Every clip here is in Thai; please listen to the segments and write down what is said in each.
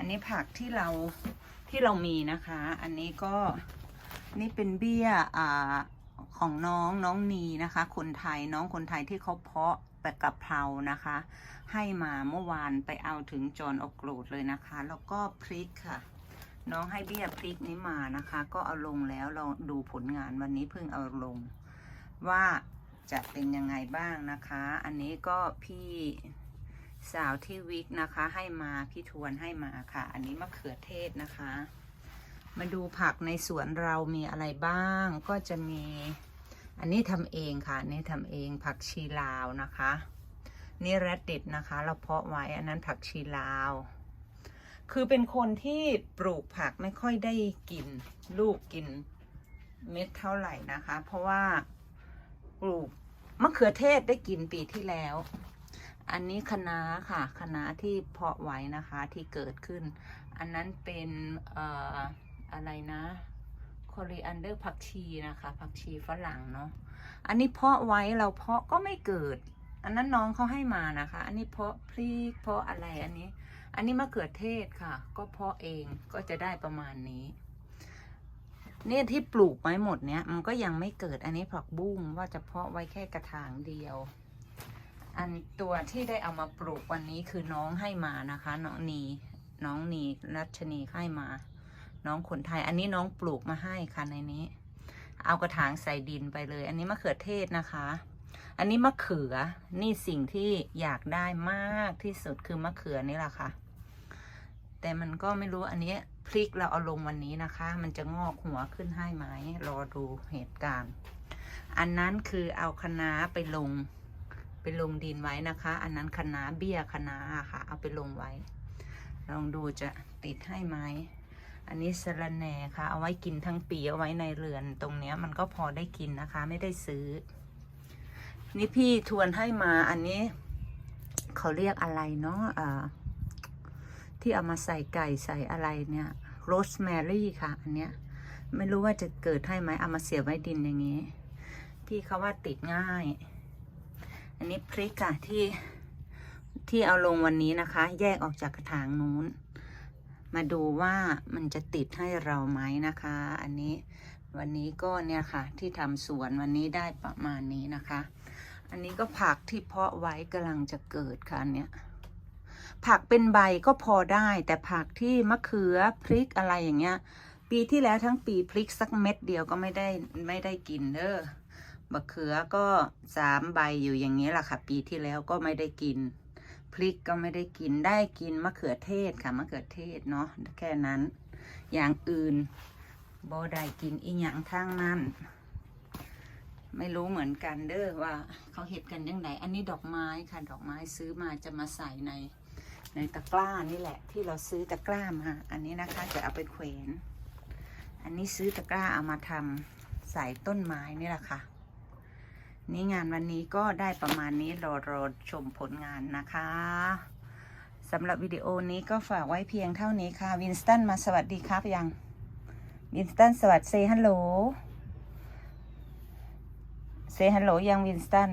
อันนี้ผักที่เราที่เรามีนะคะ อันนี้ก็นี่เป็นเบี้ยอ่าของน้องน้องนีนะคะ คนไทยน้องคนไทยที่เขาเพาะแปะกะเพรานะคะ ให้มาเมื่อวานไปเอาถึงจอนออกโกรดเลยนะคะ แล้วก็พริกค่ะ น้องให้เบี้ยพริกนี้มานะคะ ก็เอาลงแล้วเราดูผลงานวันนี้เพิ่งเอาลง ว่าจะเป็นยังไงบ้างนะคะ อันนี้ก็พี่ สาวที่วิกนะคะ ให้มาพี่ทวนให้มาค่ะ อันนี้มะเขือเทศนะคะ มาดูผักในสวนเรามีอะไรบ้าง ก็จะมี อันนี้ทำเองค่ะ อันนี่ทำเองผักชีลาวนะคะ นี่แรดดิตนะคะ เราเพาะไว้อันนั้นผักชีลาว คือเป็นคนที่ปลูกผักไม่ค่อยได้กิน ลูกกินเม็ดเท่าไหร่นะคะ เพราะว่าปลูกมะเขือเทศได้กินปีที่แล้ว อันนี้คณะค่ะคณะที่เพาะไว้นะคะที่เกิดขึ้น อันนั้นเป็นเอ่ออะไรนะคอรีอันเดอร์ผักชีนะคะผักชีฝรั่งเนาะอันนี้เพาะไว้เราเพาะก็ไม่เกิด อันนั้นน้องเขาให้มานะคะ อันนี้เพาะพริกเพาะอะไรอันนี้ อันนี้มะเขือเทศค่ะ ก็เพาะเองก็จะได้ประมาณนี้เนี่ยที่ปลูกไว้หมดเนี้ยมันก็ยังไม่เกิดอันนี้ผักบุ้งว่าจะเพาะไว้แค่กระถางเดียว อันตัวที่ได้เอามาปลูกวันนี้คือน้องให้มานะคะ น้องนีน้องนีรัชนีให้มา น้องคนไทย อันนี้น้องปลูกมาให้ค่ะในนี้ เอากระถางใส่ดินไปเลย อันนี้มะเขือเทศนะคะ อันนี้มะเขือนี่สิ่งที่อยากได้มากที่สุดคือมะเขือนี่แหละค่ะ แต่มันก็ไม่รู้อันนี้พริกเราเอาลงวันนี้นะคะ มันจะงอกหัวขึ้นให้ไหมรอดูเหตุการณ์ อันนั้นคือเอาคะน้าไปลง ไปลงดินไว้นะคะ อันนั้นคณะเบี้ยคะอะค่ะ เอาไปลงไว้ ลองดูจะติดให้ไหม อันนี้สระแหน่ค่ะ เอาไว้กินทั้งปีเอาไว้ในเรือน ตรงเนี้ยมันก็พอได้กินนะคะ ไม่ได้ซื้อ นี่พี่ทวนให้มา อันนี้เขาเรียกอะไรเนาะอ่าที่เอามาใส่ไก่ใส่อะไรเนี่ย โรสแมรี่ค่ะ อันเนี้ย ไม่รู้ว่าจะเกิดให้ไหม เอามาเสียบไว้ดินอย่างนี้ พี่เขาว่าติดง่าย อันนี้พริกค่ะที่ที่เอาลงวันนี้นะคะ แยกออกจากกระถางนู้น มาดูว่ามันจะติดให้เราไหมนะคะ อันนี้วันนี้ก็เนี่ยค่ะ ที่ทำสวนวันนี้ได้ประมาณนี้นะคะ อันนี้ก็ผักที่เพาะไว้กำลังจะเกิดค่ะอันเนี้ยผักเป็นใบก็พอได้ แต่ผักที่มะเขือพริกอะไรอย่างเงี้ย ปีที่แล้วทั้งปีพริกสักเม็ดเดียวก็ไม่ได้ไม่ได้กินเด้อ มะเขือก็สามใบอยู่อย่างนี้แหละค่ะ ปีที่แล้วก็ไม่ได้กิน พริกก็ไม่ได้กินได้กินมะเขือเทศค่ะมะเขือเทศเนาะแค่นั้น อย่างอื่นบ่ได้กินอีหยังทั้งนั้น ไม่รู้เหมือนกันเด้อว่าเขาเห็ดกันยังไงอันนี้ดอกไม้ค่ะ ดอกไม้ซื้อมาจะมาใส่ใน ในตะกร้านี่แหละ ที่เราซื้อตะกร้ามาอันนี้นะคะจะเอาไปแขวน อันนี้ซื้อตะกร้าเอามาทำใส่ต้นไม้นี่แหละค่ะ นี่งานวันนี้ก็ได้ประมาณนี้รอรอชมผลงานนะคะสำหรับวิดีโอนี้ก็ฝากไว้เพียงเท่านี้ค่ะวินสตันมาสวัสดีครับยังวินสตันสวัสดีเซฮัลโหลเซฮัลโหลยังวินสตัน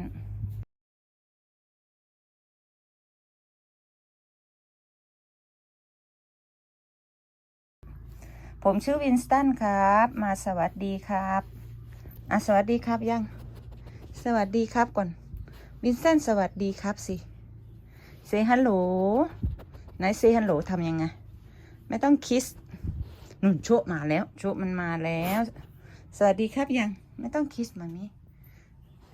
ผมชื่อวินสตันครับ มาสวัสดีครับอะสวัสดีครับยัง สวัสดีครับก่อน วินสตันสวัสดีครับสิเซฮัลโหลไหนเซฮัลโหลทำยังไง ไม่ต้องคิสนุ่นโชมาแล้วโชมันมาแล้ว สวัสดีครับยังไม่ต้องคิสมามิ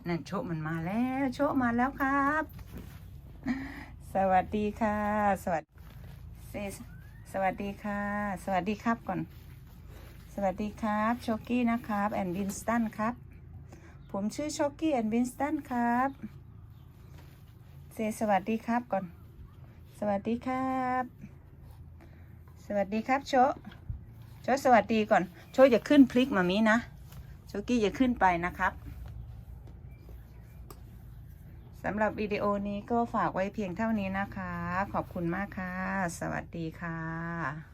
นั่นโชมันมาแล้วโชมาแล้วครับ สวัสดีค่ะ สวัสดีสวัสดีค่ะ สวัสดีครับก่อน สวัสดีครับ โชกี้นะครับ แอนด์วินสตันครับ ผมชื่อโชกี้แอนด์วินสตันครับเซสวัสดีครับก่อน สวัสดีครับ สวัสดีครับโชโชสวัสดีก่อน โชอย่าขึ้นพลิกมามีนะ โชกี้อย่าขึ้นไปนะครับสำหรับวิดีโอนี้ก็ฝากไว้เพียงเท่านี้นะคะ ขอบคุณมากค่ะ สวัสดีค่ะ